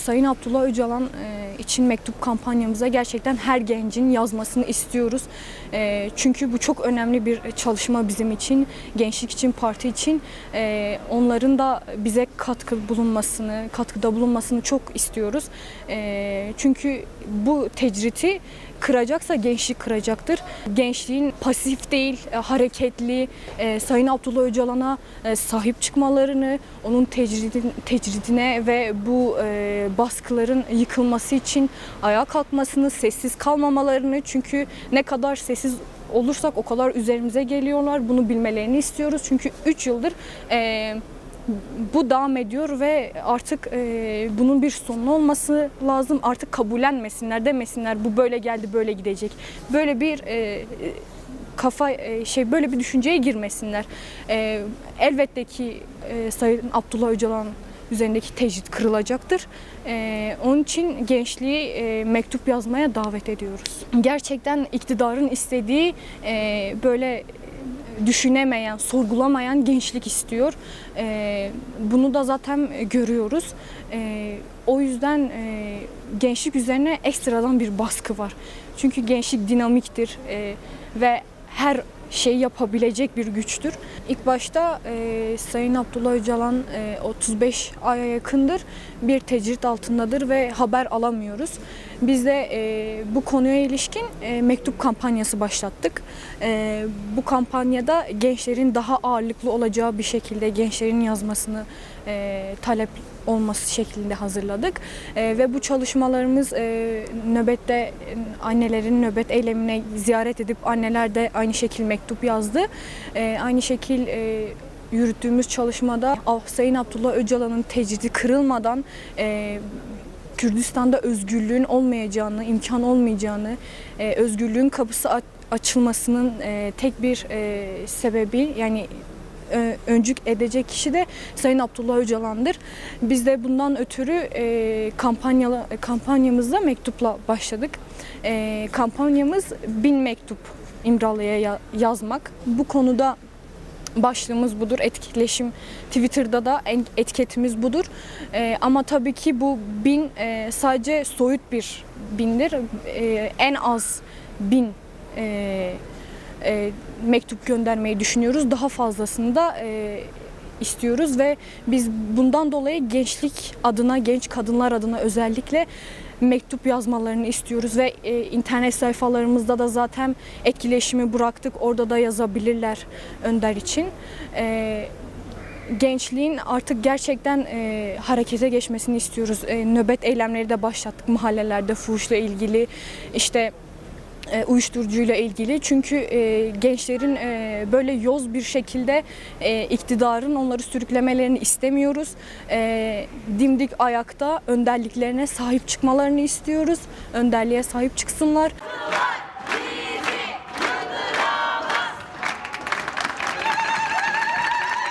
Sayın Abdullah Öcalan e, için mektup kampanyamıza gerçekten her gencin yazmasını istiyoruz. E, çünkü bu çok önemli bir çalışma bizim için, gençlik için, parti için. E, onların da bize katkı bulunmasını, katkıda bulunmasını çok istiyoruz. Çünkü bu tecriti kıracaksa gençlik kıracaktır. Gençliğin pasif değil, e, hareketli, e, Sayın Abdullah Öcalan'a e, sahip çıkmalarını, onun tecridin, tecridine ve bu baskıların yıkılması için ayağa kalkmasını, sessiz kalmamalarını çünkü ne kadar sessiz olursak o kadar üzerimize geliyorlar. Bunu bilmelerini istiyoruz. Çünkü 3 yıldır bu devam ediyor ve artık e, bunun bir sonu olması lazım. Artık kabullenmesinler, demesinler bu böyle geldi, böyle gidecek. Böyle bir e, kafa e, şey böyle bir düşünceye girmesinler. E, elbette ki e, Sayın Abdullah Öcalan üzerindeki tecrit kırılacaktır. E, onun için gençliği e, mektup yazmaya davet ediyoruz. Gerçekten iktidarın istediği e, böyle düşünemeyen, sorgulamayan gençlik istiyor. Ee, bunu da zaten görüyoruz. Ee, o yüzden e, gençlik üzerine ekstradan bir baskı var. Çünkü gençlik dinamiktir e, ve her şey yapabilecek bir güçtür. İlk başta e, Sayın Abdullah Öcalan e, 35 aya yakındır bir tecrit altındadır ve haber alamıyoruz. Biz de e, bu konuya ilişkin e, mektup kampanyası başlattık. E, bu kampanyada gençlerin daha ağırlıklı olacağı bir şekilde gençlerin yazmasını e, talep olması şeklinde hazırladık. E, ve bu çalışmalarımız e, nöbette e, annelerin nöbet eylemine ziyaret edip anneler de aynı şekil mektup yazdı. E, aynı şekil e, yürüttüğümüz çalışmada Ah- Sayın Abdullah Öcalan'ın tecridi kırılmadan e, Kürdistan'da özgürlüğün olmayacağını, imkan olmayacağını, e, özgürlüğün kapısı a- açılmasının e, tek bir e, sebebi yani e, öncük edecek kişi de Sayın Abdullah Öcalan'dır. Biz de bundan ötürü e, kampanyalı, kampanyamızda mektupla başladık. E, kampanyamız bin mektup İmralı'ya ya- yazmak. Bu konuda başlığımız budur. Etkileşim Twitter'da da etiketimiz budur. Ee, ama tabii ki bu bin e, sadece soyut bir bindir. Ee, en az bin e, e, mektup göndermeyi düşünüyoruz. Daha fazlasını da e, istiyoruz ve biz bundan dolayı gençlik adına, genç kadınlar adına özellikle mektup yazmalarını istiyoruz ve e, internet sayfalarımızda da zaten etkileşimi bıraktık. Orada da yazabilirler Önder için. E, gençliğin artık gerçekten e, harekete geçmesini istiyoruz. E, nöbet eylemleri de başlattık mahallelerde fuhuşla ilgili işte e, uyuşturucuyla ilgili. Çünkü e, gençlerin e, böyle yoz bir şekilde iktidarın onları sürüklemelerini istemiyoruz. Dimdik ayakta önderliklerine sahip çıkmalarını istiyoruz. Önderliğe sahip çıksınlar.